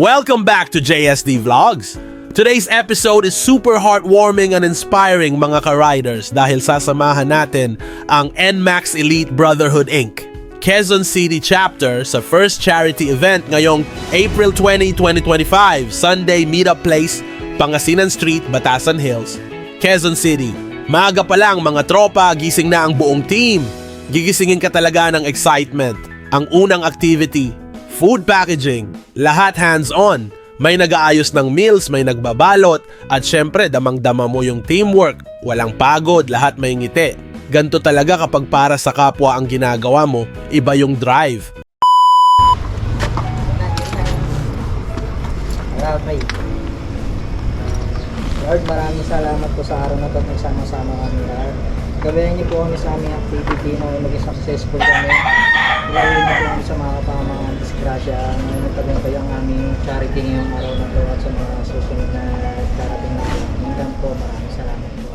Welcome back to JSD Vlogs. Today's episode is super heartwarming and inspiring mga ka-riders dahil sasamahan natin ang NMAX Elite Brotherhood Inc. Quezon City Chapter sa first charity event ngayong April 20, 2025, Sunday Meetup Place, Pangasinan Street, Batasan Hills, Quezon City. Maaga pa lang mga tropa, gising na ang buong team. Gigisingin ka talaga ng excitement. Ang unang activity, food packaging, lahat hands-on. May nag-aayos ng meals, may nagbabalot, at syempre damang-dama mo yung teamwork. Walang pagod, lahat may ngiti. Ganto talaga kapag para sa kapwa ang ginagawa mo, iba yung drive. Okay. Lord, maraming salamat po sa araw na ito nagsama-sama kami, Lord. Gabayan niyo po kami sa aming activity na maging successful kami. Niyo po kami sa mga kapamang disgrasya. Ngayon tagumpay ang aming charity ngayong araw na ito at sa mga susunod na darating na Hanggang po, maraming salamat po.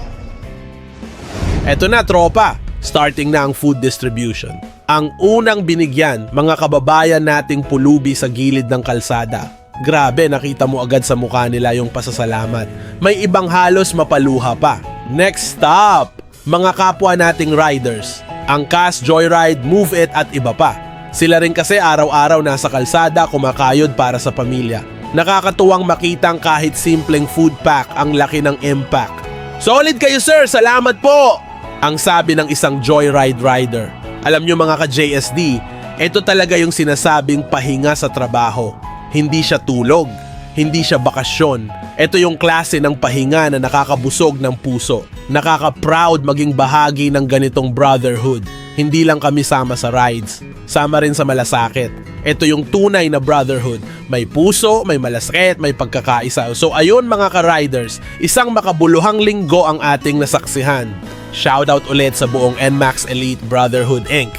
Eto na tropa, starting na ang food distribution. Ang unang binigyan, mga kababayan nating pulubi sa gilid ng kalsada. Grabe, nakita mo agad sa mukha nila yung pasasalamat. May ibang halos mapaluha pa. Next stop, mga kapwa nating riders. Ang Cast Joyride, Move It at iba pa. Sila rin kasi araw-araw nasa kalsada kumakayod para sa pamilya. Nakakatuwang makitang kahit simpleng food pack ang laki ng impact. Solid kayo sir, salamat po! Ang sabi ng isang joyride rider. Alam nyo mga ka-JSD, ito talaga yung sinasabing pahinga sa trabaho. Hindi siya tulog, hindi siya bakasyon. Ito yung klase ng pahinga na nakakabusog ng puso. Nakaka-proud maging bahagi ng ganitong brotherhood. Hindi lang kami sama sa rides, sama rin sa malasakit. Ito yung tunay na brotherhood. May puso, may malasakit, may pagkakaisa. So ayun mga ka-riders, isang makabuluhang linggo ang ating nasaksihan. Shoutout ulit sa buong NMAX Elite Brotherhood Inc.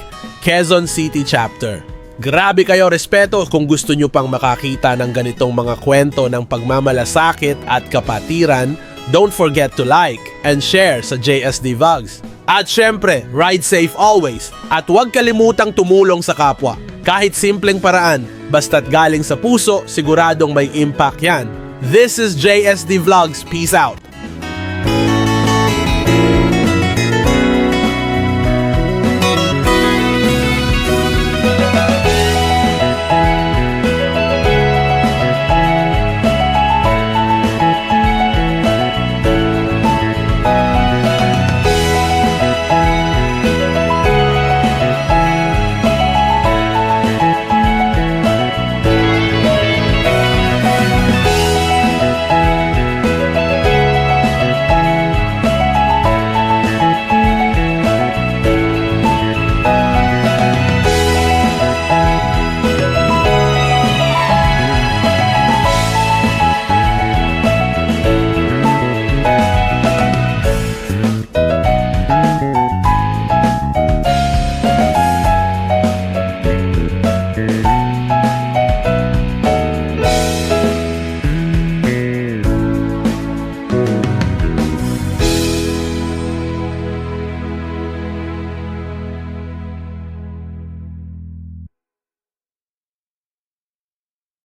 Quezon City Chapter. Grabe kayo respeto kung gusto nyo pang makakita ng ganitong mga kwento ng pagmamalasakit at kapatiran, don't forget to like and share sa JSD Vlogs. At syempre, ride safe always at huwag kalimutang tumulong sa kapwa. Kahit simpleng paraan, basta't galing sa puso, siguradong may impact yan. This is JSD Vlogs. Peace out!